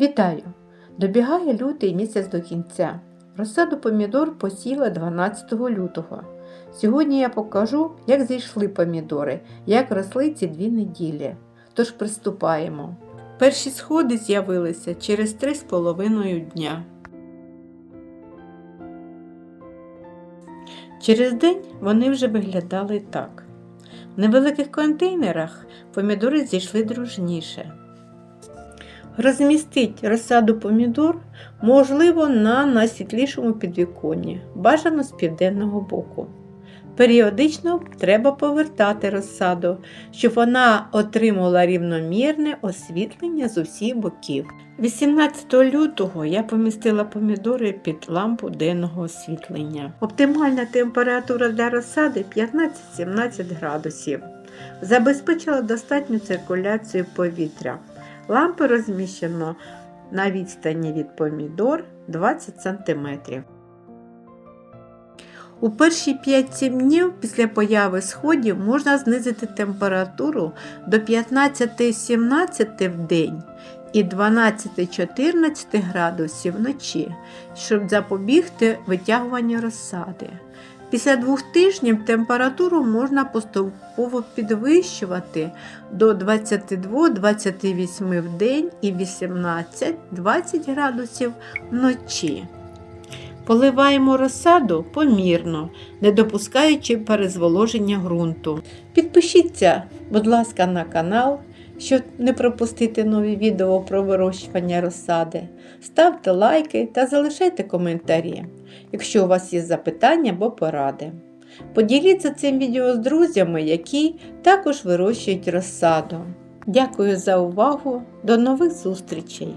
Вітаю! Добігає лютий місяць до кінця. Розсаду помідор посіла 12 лютого. Сьогодні я покажу, як зійшли помідори, як росли ці дві неділі. Тож приступаємо. Перші сходи з'явилися через 3,5 дня. Через день вони вже виглядали так. В невеликих контейнерах помідори зійшли дружніше. Розмістить розсаду помідор можливо на найсвітлішому підвіконні, бажано з південного боку. Періодично треба повертати розсаду, щоб вона отримала рівномірне освітлення з усіх боків. 18 лютого я помістила помідори під лампу денного освітлення. Оптимальна температура для розсади 15-17 градусів. Забезпечила достатню циркуляцію повітря. Лампи розміщено на відстані від помідор 20 см. У перші 5-7 днів після появи сходів можна знизити температуру до 15-17 в день і 12-14 градусів вночі, щоб запобігти витягуванню розсади. Після двох тижнів температуру можна поступово підвищувати до 22-28 в день і 18-20 градусів вночі. Поливаємо розсаду помірно, не допускаючи перезволоження ґрунту. Підпишіться, будь ласка, на канал, щоб не пропустити нові відео про вирощування розсади. Ставте лайки та залишайте коментарі, якщо у вас є запитання або поради. Поділіться цим відео з друзями, які також вирощують розсаду. Дякую за увагу! До нових зустрічей!